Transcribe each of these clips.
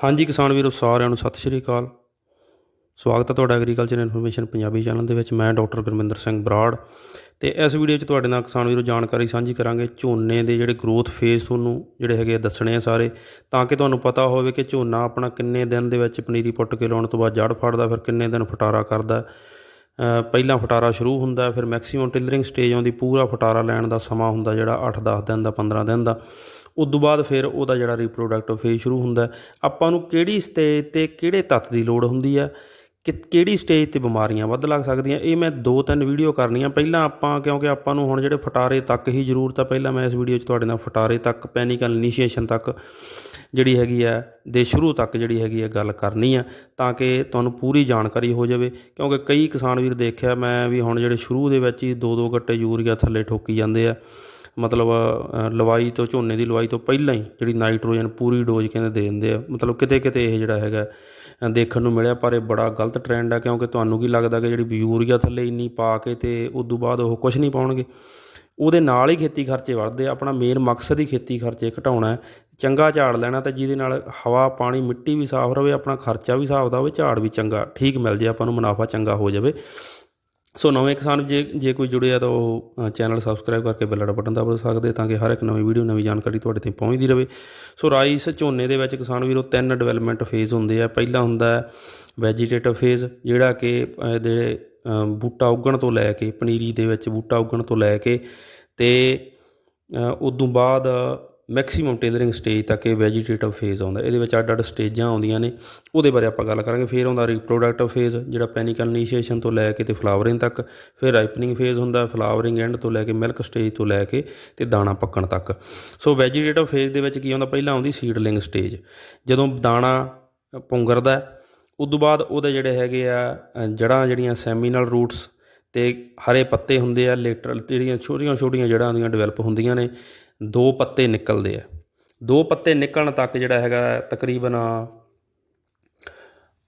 ਹਾਂਜੀ ਕਿਸਾਨ ਵੀਰੋ, ਸਾਰਿਆਂ ਨੂੰ ਸਤਿ ਸ਼੍ਰੀ ਅਕਾਲ। ਸਵਾਗਤ ਹੈ ਤੁਹਾਡਾ ਐਗਰੀਕਲਚਰ ਇਨਫੋਰਮੇਸ਼ਨ ਪੰਜਾਬੀ ਚੈਨਲ ਦੇ ਵਿੱਚ। ਮੈਂ ਡਾਕਟਰ ਗੁਰਮਿੰਦਰ ਸਿੰਘ ਬਰਾੜ ਤੇ ਇਸ ਵੀਡੀਓ 'ਚ ਤੁਹਾਡੇ ਨਾਲ ਕਿਸਾਨ ਵੀਰੋ ਜਾਣਕਾਰੀ ਸਾਂਝੀ ਕਰਾਂਗੇ ਝੋਨੇ ਦੇ ਜਿਹੜੇ ਗਰੋਥ ਫੇਜ਼ ਤੁਹਾਨੂੰ ਜਿਹੜੇ ਹੈਗੇ ਆ ਦੱਸਣੇ ਆ ਸਾਰੇ। ਤਾਂ ਕਿ ਤੁਹਾਨੂੰ ਪਤਾ ਹੋਵੇ ਕਿ ਝੋਨਾ ਆਪਣਾ ਕਿੰਨੇ ਦਿਨ ਦੇ ਵਿੱਚ ਪਨੀਰੀ ਪੁੱਟ ਕੇ ਲਾਉਣ ਤੋਂ ਬਾਅਦ ਜੜ ਫੜਦਾ, ਫਿਰ ਕਿੰਨੇ ਦਿਨ ਫਟਾਰਾ ਕਰਦਾ। ਪਹਿਲਾਂ ਫਟਾਰਾ ਸ਼ੁਰੂ ਹੁੰਦਾ, ਫਿਰ ਮੈਕਸਿਮਮ ਟਿਲਰਿੰਗ ਸਟੇਜ ਆਉਂਦੀ, ਪੂਰਾ ਫਟਾਰਾ ਲੈਣ ਦਾ ਸਮਾਂ ਹੁੰਦਾ ਜਿਹੜਾ 8-10 ਦਿਨ ਦਾ 15 ਦਿਨ ਦਾ। ਉਦੋਂ ਬਾਅਦ ਫਿਰ ਉਹਦਾ ਜਿਹੜਾ ਰੀਪਰੋਡਕਟਿਵ ਫੇਜ਼ ਸ਼ੁਰੂ ਹੁੰਦਾ ਆਪਾਂ ਨੂੰ ਕਿਹੜੀ ਸਟੇਜ ਤੇ ਕਿਹੜੇ ਤੱਤ ਦੀ ਲੋੜ ਹੁੰਦੀ ਹੈ? ਕਿ ਕਿਹੜੀ ਸਟੇਜ ਤੇ ਬਿਮਾਰੀਆਂ ਵੱਧ ਲੱਗ ਸਕਦੀਆਂ? ਇਹ ਮੈਂ ਦੋ ਤਿੰਨ ਵੀਡੀਓ ਕਰਨੀਆਂ। ਪਹਿਲਾਂ ਆਪਾਂ, ਕਿਉਂਕਿ ਆਪਾਂ ਨੂੰ ਹੁਣ ਜਿਹੜੇ ਫਟਾਰੇ ਤੱਕ ਹੀ ਜ਼ਰੂਰਤ ਆ, ਪਹਿਲਾਂ ਮੈਂ ਇਸ ਵੀਡੀਓ 'ਚ ਤੁਹਾਡੇ ਨਾਲ ਫਟਾਰੇ ਤੱਕ ਪੈਨਿਕਲ ਇਨੀਸ਼ੀਏਸ਼ਨ ਤੱਕ ਜਿਹੜੀ ਹੈਗੀ ਆ ਦੇ ਸ਼ੁਰੂ ਤੱਕ ਜਿਹੜੀ ਹੈਗੀ ਆ ਗੱਲ ਕਰਨੀ ਆ, ਤਾਂ ਕਿ ਤੁਹਾਨੂੰ ਪੂਰੀ ਜਾਣਕਾਰੀ ਹੋ ਜਾਵੇ। ਕਿਉਂਕਿ ਕਈ ਕਿਸਾਨ ਵੀਰ ਦੇਖਿਆ, ਮੈਂ ਵੀ ਹੁਣ ਜਿਹੜੇ ਸ਼ੁਰੂ ਦੇ ਵਿੱਚ ਹੀ ਦੋ ਦੋ ਗੱਟੇ ਯੂਰੀਆ ਥੱਲੇ ਠੋਕੀ ਜਾਂਦੇ ਆ। ਮਤਲਬ ਲਵਾਈ ਤੋਂ, ਝੋਨੇ ਦੀ ਲਵਾਈ ਤੋਂ ਪਹਿਲਾਂ ਹੀ ਜਿਹੜੀ ਨਾਈਟ੍ਰੋਜਨ ਪੂਰੀ ਡੋਜ਼ ਕਹਿੰਦੇ ਦੇ ਦਿੰਦੇ ਆ। ਮਤਲਬ ਕਿਤੇ ਕਿਤੇ ਇਹ ਜਿਹੜਾ ਹੈਗਾ ਦੇਖਣ ਨੂੰ ਮਿਲਿਆ, ਪਰ ਇਹ ਬੜਾ ਗਲਤ ਟ੍ਰੈਂਡ ਆ, ਕਿਉਂਕਿ ਤੁਹਾਨੂੰ ਕੀ ਲੱਗਦਾ ਕਿ ਜਿਹੜੀ ਯੂਰੀਆ ਥੱਲੇ ਇੰਨੀ ਪਾ ਕੇ ਤੇ ਤੋਂ ਬਾਅਦ ਉਹ ਕੁਝ ਨਹੀਂ ਪਾਉਣਗੇ? ਉਹਦੇ ਨਾਲ ਹੀ ਖੇਤੀ ਖਰਚੇ ਵੱਧਦੇ ਆ, ਆਪਣਾ ਮੇਨ ਮਕਸਦ ਹੀ ਖੇਤੀ ਖਰਚੇ ਘਟਾਉਣਾ ਚੰਗਾ ਝਾੜ ਲੈਣਾ ਤੇ ਜਿਹਦੇ ਨਾਲ ਹਵਾ, ਪਾਣੀ, ਮਿੱਟੀ ਵੀ ਸਾਫ਼ ਰਵੇ, ਆਪਣਾ ਖਰਚਾ ਵੀ ਸਾਫ਼ ਦਾ ਹੋਵੇ, ਝਾੜ ਵੀ ਚੰਗਾ, ਠੀਕ ਮਿਲ ਜੇ, ਆਪਾਂ ਨੂੰ ਮੁਨਾਫਾ ਚੰਗਾ ਹੋ ਜਾਵੇ। ਸੋ ਨਵੇਂ ਕਿਸਾਨ ਜੇ ਜੇ ਕੋਈ ਜੁੜਿਆ ਤਾਂ ਉਹ ਚੈਨਲ ਸਬਸਕ੍ਰਾਈਬ ਕਰਕੇ ਬੈਲ ਵਾਲਾ ਬਟਨ ਦਬਾ ਸਕਦੇ ਤਾਂ ਕਿ ਹਰ ਇੱਕ ਨਵੀਂ ਵੀਡੀਓ, ਨਵੀਂ ਜਾਣਕਾਰੀ ਤੁਹਾਡੇ ਤੱਕ ਪਹੁੰਚਦੀ ਰਹੇ। ਸੋ ਰਾਈਸ ਝੋਨੇ ਦੇ ਵਿੱਚ ਕਿਸਾਨ ਵੀਰੋ, ਤਿੰਨ ਡਿਵੈਲਪਮੈਂਟ ਫੇਜ਼ ਹੁੰਦੇ ਆ। ਪਹਿਲਾ ਹੁੰਦਾ ਹੈ ਵੈਜੀਟੇਟਿਵ ਫੇਜ਼ ਜਿਹੜਾ ਕਿ ਇਹਦੇ ਬੂਟਾ ਉੱਗਣ ਤੋਂ ਲੈ ਕੇ, ਪਨੀਰੀ ਦੇ ਵਿੱਚ ਬੂਟਾ ਉੱਗਣ ਤੋਂ ਲੈ ਕੇ ਤੇ ਉਦੋਂ ਬਾਅਦ ਮੈਕਸਿਮਮ ਟੇਲਰਿੰਗ ਸਟੇਜ ਤੱਕ ਇਹ ਵੈਜੀਟੇਟਿਵ ਫੇਜ਼ ਆਉਂਦਾ। ਇਹਦੇ ਵਿੱਚ ਅੱਡ ਅੱਡ ਸਟੇਜਾਂ ਆਉਂਦੀਆਂ ਨੇ। ਉਹਦੇ ਬਾਰੇ ਆਪਾਂ ਗੱਲ ਕਰਾਂਗੇ। ਫਿਰ ਆਉਂਦਾ ਰੀਪਰੋਡਕਟਿਵ ਫੇਜ਼ ਜਿਹੜਾ ਪੈਨਿਕਲ ਇਨੀਸ਼ੀਏਸ਼ਨ ਤੋਂ ਲੈ ਕੇ ਤੇ ਫਲਾਵਰਿੰਗ ਤੱਕ। ਫਿਰ ਰਾਈਪਨਿੰਗ ਫੇਜ਼ ਹੁੰਦਾ ਫਲਾਵਰਿੰਗ ਐਂਡ ਤੋਂ ਲੈ ਕੇ ਮਿਲਕ ਸਟੇਜ ਤੋਂ ਲੈ ਕੇ ਤੇ ਦਾਣਾ ਪੱਕਣ ਤੱਕ। ਸੋ ਵੈਜੀਟੇਟਿਵ ਫੇਜ਼ ਦੇ ਵਿੱਚ ਕੀ ਆਉਂਦਾ? ਪਹਿਲਾਂ ਆਉਂਦੀ ਸੀਡਲਿੰਗ ਸਟੇਜ ਜਦੋਂ ਦਾਣਾ ਪੁੰਗਰਦਾ ਹੈ, ਉਦੋਂ ਬਾਅਦ ਉਹਦੇ ਜਿਹੜੇ ਹੈਗੇ ਆ ਅ, ਜੜ੍ਹਾਂ ਜਿਹੜੀਆਂ ਸੈਮੀਨਲ ਰੂਟਸ ਅਤੇ ਹਰੇ ਪੱਤੇ ਹੁੰਦੇ ਆ ਲੇਟਰਲ ਜਿਹੜੀਆਂ ਛੋਟੀਆਂ ਛੋਟੀਆਂ ਜੜ੍ਹਾਂ ਉਹਦੀਆਂ ਡਿਵੈਲਪ ਹੁੰਦੀਆਂ ਨੇ, ਦੋ ਪੱਤੇ ਨਿਕਲਦੇ ਆ। ਦੋ ਪੱਤੇ ਨਿਕਲਣ ਤੱਕ ਜਿਹੜਾ ਹੈਗਾ ਤਕਰੀਬਨ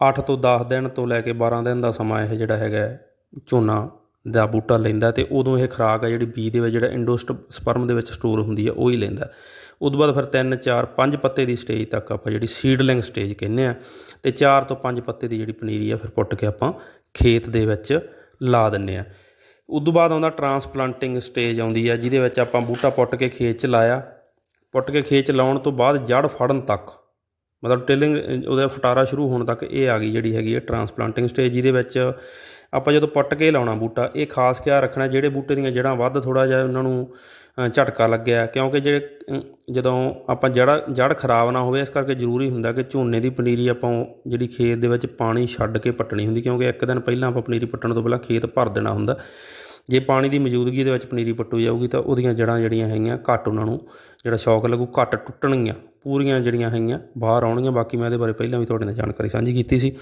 8 ਤੋਂ 10 ਦਿਨ ਤੋਂ ਲੈ ਕੇ 12 ਦਿਨ ਦਾ ਸਮਾਂ ਇਹ ਜਿਹੜਾ ਹੈਗਾ ਝੋਨਾ ਦਾ ਬੂਟਾ ਲੈਂਦਾ ਤੇ ਉਦੋਂ ਇਹ ਖੁਰਾਕ ਆ ਜਿਹੜੀ ਬੀ ਦੇ ਵਿੱਚ, ਜਿਹੜਾ ਇੰਡੋਸਟ ਸਪਰਮ ਦੇ ਵਿੱਚ ਸਟੋਰ ਹੁੰਦੀ ਆ, ਉਹ ਹੀ ਲੈਂਦਾ। ਉਦੋਂ ਬਾਅਦ ਫਿਰ 3 4 5 ਪੱਤੇ ਦੀ ਸਟੇਜ ਤੱਕ ਆਪਾਂ ਜਿਹੜੀ ਸੀਡਲਿੰਗ ਸਟੇਜ ਕਹਿੰਦੇ ਆ, ਤੇ 4 ਤੋਂ 5 ਪੱਤੇ ਦੀ ਜਿਹੜੀ ਪਨੀਰੀ ਆ, ਫਿਰ ਪੁੱਟ ਕੇ ਆਪਾਂ ਖੇਤ ਦੇ ਵਿੱਚ ਲਾ ਦਿੰਨੇ ਆ। ਉਦੋਂ ਬਾਅਦ ਆਉਂਦਾ ਟਰਾਂਸਪਲਾਂਟਿੰਗ ਸਟੇਜ ਆਉਂਦੀ ਆ, ਜਿਹਦੇ ਵਿੱਚ ਆਪਾਂ ਬੂਟਾ ਪੁੱਟ ਕੇ ਖੇਤ 'ਚ ਲਾਇਆ। ਪੁੱਟ ਕੇ ਖੇਤ 'ਚ ਲਾਉਣ ਤੋਂ ਬਾਅਦ ਜੜ ਫੜਨ ਤੱਕ, ਮਤਲਬ ਟਿਲਿੰਗ ਉਹਦਾ ਫਟਾਰਾ ਸ਼ੁਰੂ ਹੋਣ ਤੱਕ ਇਹ ਆ ਗਈ ਜਿਹੜੀ ਹੈਗੀ ਹੈ ਟਰਾਂਸਪਲਾਂਟਿੰਗ ਸਟੇਜ ਜਿਹਦੇ ਵਿੱਚ ਆਪਾਂ ਜਦੋਂ ਪੱਟ ਕੇ ਲਾਉਣਾ ਬੂਟਾ, ਇਹ ਖਾਸ ਖਿਆਲ ਰੱਖਣਾ ਜਿਹੜੇ ਬੂਟੇ ਦੀਆਂ ਜੜ੍ਹਾਂ ਵੱਧ ਥੋੜਾ ਜਿਹਾ ਉਹਨਾਂ ਨੂੰ ਝਟਕਾ ਲੱਗਿਆ। ਕਿਉਂਕਿ ਜਿਹੜੇ ਜਦੋਂ ਆਪਾਂ ਜੜ ਜੜ ਖਰਾਬ ਨਾ ਹੋਵੇ, ਇਸ ਕਰਕੇ ਜ਼ਰੂਰੀ ਹੁੰਦਾ ਕਿ ਝੋਨੇ ਦੀ ਪਨੀਰੀ ਆਪਾਂ ਜਿਹੜੀ ਖੇਤ ਦੇ ਵਿੱਚ ਪਾਣੀ ਛੱਡ ਕੇ ਪੱਟਣੀ ਹੁੰਦੀ, ਕਿਉਂਕਿ ਇੱਕ ਦਿਨ ਪਹਿਲਾਂ ਆਪਾਂ ਪਨੀਰੀ ਪੱਟਣ ਤੋਂ ਪਹਿਲਾਂ ਖੇਤ ਭਰ ਦੇਣਾ ਹੁੰਦਾ। ਜੇ ਪਾਣੀ ਦੀ ਮੌਜੂਦਗੀ ਦੇ ਵਿੱਚ ਪਨੀਰੀ ਪੱਟੂ ਜਾਊਗੀ ਤਾਂ ਉਹਦੀਆਂ ਜੜ੍ਹਾਂ ਜਿਹੜੀਆਂ ਹੈਗੀਆਂ ਘੱਟ ਉਹਨਾਂ ਨੂੰ, ਜਿਹੜਾ ਸ਼ੌਕ ਲੱਗੂ ਘੱਟ ਟੁੱਟਣਗੀਆਂ, ਪੂਰੀਆਂ ਜਿਹੜੀਆਂ ਹੈਗੀਆਂ ਬਾਹਰ ਆਉਣਗੀਆਂ। ਬਾਕੀ ਮੈਂ ਇਹਦੇ ਬਾਰੇ ਪਹਿਲਾਂ ਵੀ ਤੁਹਾਡੇ ਨਾਲ ਜਾਣਕਾਰੀ ਸਾਂਝੀ ਕੀਤੀ ਸੀ।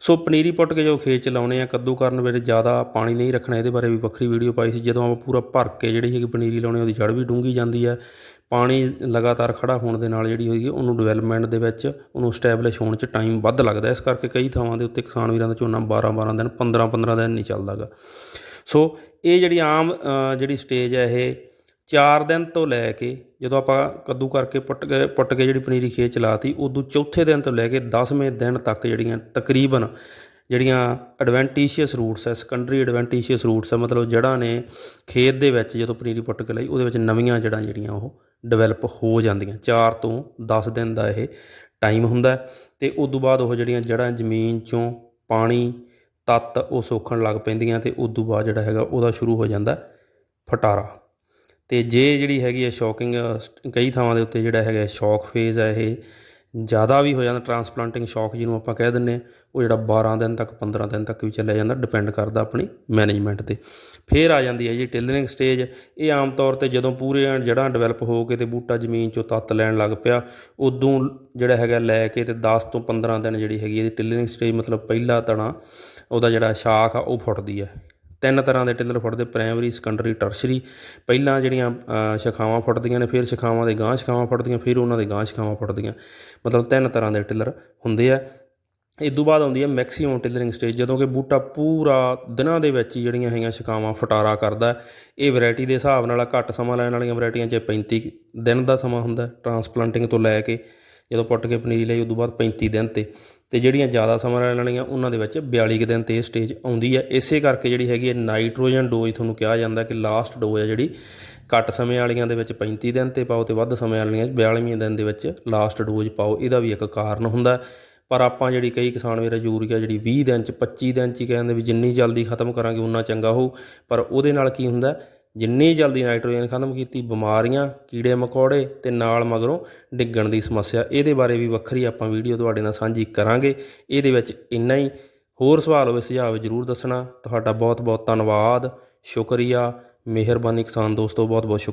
ਸੋ ਪਨੀਰੀ ਪੁੱਟ ਕੇ ਜੋ ਖੇਤ ਚ ਲਾਉਣੇ ਆ, ਕੱਦੂ ਕਰਨ ਵੇਲੇ ਜ਼ਿਆਦਾ ਪਾਣੀ ਨਹੀਂ ਰੱਖਣਾ, ਇਹਦੇ ਬਾਰੇ ਵੀ ਵੱਖਰੀ ਵੀਡੀਓ ਪਾਈ ਸੀ। ਜਦੋਂ ਆਪਾਂ ਪੂਰਾ ਭਰ ਕੇ ਜਿਹੜੀ ਹੈਗੀ ਪਨੀਰੀ ਲਾਉਣੀ, ਉਹਦੀ ਜੜ ਵੀ ਡੂੰਗੀ ਜਾਂਦੀ ਹੈ। ਪਾਣੀ ਲਗਾਤਾਰ ਖੜਾ ਹੋਣ ਦੇ ਨਾਲ ਜਿਹੜੀ ਹੋਈ ਉਹਨੂੰ ਡਿਵੈਲਪਮੈਂਟ ਦੇ ਵਿੱਚ ਉਹਨੂੰ ਸਟੈਬਲਿਸ਼ ਹੋਣ ਚ ਟਾਈਮ ਵੱਧ ਲੱਗਦਾ ਇਸ ਕਰਕੇ ਕਈ ਥਾਵਾਂ ਦੇ ਉੱਤੇ ਕਿਸਾਨ ਵੀਰਾਂ ਦਾ ਝੋਨਾ 12 12 ਦਿਨ 15 15 ਦਿਨ ਨਹੀਂ ਚੱਲਦਾਗਾ ਸੋ ਇਹ ਜਿਹੜੀ ਆਮ ਜਿਹੜੀ ਸਟੇਜ ਹੈ ਇਹ 4 ਦਿਨ ਤੋਂ ਲੈ ਕੇ ਜਦੋਂ ਆਪਾਂ ਕੱਦੂ ਕਰਕੇ ਪੁੱਟ ਕੇ ਪੁੱਟ ਕੇ ਜਿਹੜੀ ਪਨੀਰੀ ਖੇਤ ਚਲਾਤੀ ਉਦੋਂ ਚੌਥੇ ਦਿਨ ਤੋਂ ਲੈ ਕੇ 10ਵੇਂ ਦਿਨ ਤੱਕ ਜਿਹੜੀਆਂ ਤਕਰੀਬਨ ਜਿਹੜੀਆਂ ਐਡਵੈਂਟੀਸ਼ੀਅਸ ਰੂਟਸ ਹੈ ਸੈਕੰਡਰੀ ਐਡਵੈਂਟੀਸ਼ੀਅਸ ਰੂਟਸ ਹੈ, ਮਤਲਬ ਜੜ੍ਹਾਂ ਨੇ ਖੇਤ ਦੇ ਵਿੱਚ ਜਦੋਂ ਪਨੀਰੀ ਪੁੱਟ ਕੇ ਲਈ, ਉਹਦੇ ਵਿੱਚ ਨਵੀਆਂ ਜੜ੍ਹਾਂ ਜਿਹੜੀਆਂ ਉਹ ਡਿਵੈਲਪ ਹੋ ਜਾਂਦੀਆਂ। 4 ਤੋਂ 10 ਦਿਨ ਦਾ ਇਹ ਟਾਈਮ ਹੁੰਦਾ ਹੈ ਤੇ ਉਸ ਤੋਂ ਬਾਅਦ ਉਹ ਜਿਹੜੀਆਂ ਜੜ੍ਹਾਂ ਜ਼ਮੀਨ ਚੋਂ ਪਾਣੀ, ਤੱਤ ਉਹ ਸੋਖਣ ਲੱਗ ਪੈਂਦੀਆਂ ਤੇ ਉਸ ਤੋਂ ਬਾਅਦ ਜਿਹੜਾ ਹੈਗਾ ਉਹਦਾ ਸ਼ੁਰੂ ਹੋ ਜਾਂਦਾ ਫਟਾਰਾ। ਅਤੇ ਜੇ ਜਿਹੜੀ ਹੈਗੀ ਹੈ ਸ਼ੌਕਿੰਗ ਕਈ ਥਾਵਾਂ ਦੇ ਉੱਤੇ ਜਿਹੜਾ ਹੈਗਾ ਸ਼ੌਕ ਫੇਜ਼ ਹੈ ਇਹ, ਜ਼ਿਆਦਾ ਵੀ ਹੋ ਜਾਂਦਾ ਟਰਾਂਸਪਲਾਂਟਿੰਗ ਸ਼ੌਕ ਜਿਹਨੂੰ ਆਪਾਂ ਕਹਿ ਦਿੰਨੇ ਆ ਉਹ ਜਿਹੜਾ 12 ਦਿਨ ਤੱਕ 15 ਦਿਨ ਤੱਕ ਵੀ ਚੱਲਿਆ ਜਾਂਦਾ ਡਿਪੈਂਡ ਕਰਦਾ ਆਪਣੀ ਮੈਨੇਜਮੈਂਟ ਤੇ। ਫੇਰ ਆ ਜਾਂਦੀ ਹੈ ਜੀ ਟਿਲਰਿੰਗ ਸਟੇਜ ਇਹ ਆਮ ਤੌਰ ਤੇ ਜਦੋਂ ਪੂਰੇ ਜੜ੍ਹਾਂ ਡਿਵੈਲਪ ਹੋ ਕੇ ਤੇ ਬੂਟਾ ਜ਼ਮੀਨ ਚੋਂ ਤੱਤ ਲੈਣ ਲੱਗ ਪਿਆ, ਉਦੋਂ ਜਿਹੜਾ ਹੈਗਾ ਲੈ ਕੇ ਤੇ 10 ਤੋਂ 15 ਦਿਨ ਜਿਹੜੀ ਹੈਗੀ ਇਹਦੀ ਟਿਲਰਿੰਗ ਸਟੇਜ ਮਤਲਬ ਪਹਿਲਾ ਤਣਾ, ਉਹਦਾ ਜਿਹੜਾ ਸ਼ਾਖ ਆ, ਉਹ ਫੁੱਟਦੀ ਹੈ। ਤਿੰਨ ਤਰ੍ਹਾਂ ਦੇ ਟਿੱਲਰ ਫੁੱਟਦੇ ਪ੍ਰਾਇਮਰੀ ਸੈਕੰਡਰੀ ਟਰਸ਼ਰੀ ਪਹਿਲਾਂ ਜਿਹੜੀਆਂ ਸ਼ਾਖਾਵਾਂ ਫੁੱਟਦੀਆਂ ਨੇ, ਫਿਰ ਸ਼ਾਖਾਵਾਂ ਦੇ ਗਾਂਹ ਸ਼ਾਖਾਵਾਂ ਫੁੱਟਦੀਆਂ ਫਿਰ ਉਹਨਾਂ ਦੇ ਗਾਂਹ ਸ਼ਾਖਾਵਾਂ ਫੁੱਟਦੀਆਂ ਮਤਲਬ ਤਿੰਨ ਤਰ੍ਹਾਂ ਦੇ ਟਿੱਲਰ ਹੁੰਦੇ ਆ। ਇਹ ਤੋਂ ਬਾਅਦ ਆਉਂਦੀ ਹੈ ਮੈਕਸਿਮਮ ਟਿਲਰਿੰਗ ਸਟੇਜ ਜਦੋਂ ਕਿ ਬੂਟਾ ਪੂਰਾ ਦਿਨਾਂ ਦੇ ਵਿੱਚ ਹੀ ਜਿਹੜੀਆਂ ਹੈਗੀਆਂ ਸ਼ਿਕਾਵਾਂ ਫਟਾਰਾ ਕਰਦਾ। ਇਹ ਵੈਰਾਈਟੀ ਦੇ ਹਿਸਾਬ ਨਾਲ ਘੱਟ ਸਮਾਂ ਲੈਣ ਵਾਲੀਆਂ ਵੈਰਾਈਟੀਆਂ 'ਚ 35 ਦਿਨ ਦਾ ਸਮਾਂ ਹੁੰਦਾ ਟਰਾਂਸਪਲਾਂਟਿੰਗ ਤੋਂ ਲੈ ਕੇ ਜਦੋਂ ਪੁੱਟ ਕੇ ਪਨੀਰੀ ਲਈ, ਉਦੋਂ ਬਾਅਦ 35 ਦਿਨ ਤੇ। ਤੇ ਜਿਹੜੀਆਂ ਜ਼ਿਆਦਾ ਸਮਾਂ ਰਹਿਣ ਵਾਲੀਆਂ ਉਹਨਾਂ ਦੇ ਵਿੱਚ 42 ਕੁ ਦਿਨ ਤੇ ਇਹ ਸਟੇਜ ਆਉਂਦੀ ਹੈ ਇਸੇ ਕਰਕੇ ਜਿਹੜੀ ਹੈਗੀ ਹੈ ਨਾਈਟ੍ਰੋਜਨ ਡੋਜ਼ ਤੁਹਾਨੂੰ ਕਿਹਾ ਜਾਂਦਾ ਕਿ ਲਾਸਟ ਡੋਜ਼ ਹੈ ਜਿਹੜੀ। ਘੱਟ ਸਮੇਂ ਵਾਲੀਆਂ ਦੇ ਵਿੱਚ 35 ਦਿਨ ਤੇ ਪਾਓ ਤੇ ਵੱਧ ਸਮੇਂ ਵਾਲੀਆਂ 42ਵੇਂ ਦਿਨ ਦੇ ਵਿੱਚ ਲਾਸਟ ਡੋਜ਼ ਪਾਓ। ਇਹਦਾ ਵੀ ਇੱਕ ਕਾਰਨ ਹੁੰਦਾ। ਪਰ ਆਪਾਂ ਜਿਹੜੀ ਕਈ ਕਿਸਾਨ ਵੀਰ ਯੂਰੀਆ ਜਿਹੜੀ 20 ਦਿਨ ਚ 25 ਦਿਨ ਚ ਹੀ ਕਹਿੰਦੇ ਵੀ ਜਿੰਨੀ ਜਲਦੀ ਖਤਮ ਕਰਾਂਗੇ, ਉਨਾ ਚੰਗਾ ਹੋਊ। ਪਰ ਉਹਦੇ ਨਾਲ ਕੀ ਹੁੰਦਾ ਜਿੰਨੀ ਜਲਦੀ ਨਾਈਟ੍ਰੋਜਨ ਖਤਮ ਕੀਤੀ, ਬਿਮਾਰੀਆਂ, ਕੀੜੇ ਮਕੌੜੇ ਤੇ ਨਾਲ ਮਗਰੋਂ ਡਿੱਗਣ ਦੀ ਸਮੱਸਿਆ, ਇਹਦੇ ਬਾਰੇ ਵੀ ਵੱਖਰੀ ਆਪਾਂ ਵੀਡੀਓ ਤੁਹਾਡੇ ਨਾਲ ਸਾਂਝੀ ਕਰਾਂਗੇ। ਇਹਦੇ ਵਿੱਚ ਇੰਨਾ ਹੀ। ਹੋਰ ਸਵਾਲ ਹੋਵੇ, ਸੁਝਾਅ ਜ਼ਰੂਰ ਦੱਸਣਾ। ਤੁਹਾਡਾ ਬਹੁਤ ਬਹੁਤ ਧੰਨਵਾਦ। ਸ਼ੁਕਰੀਆ। ਮਿਹਰਬਾਨੀ ਕਿਸਾਨ ਦੋਸਤੋ ਬਹੁਤ ਬਹੁਤ ਸ਼ੁਕ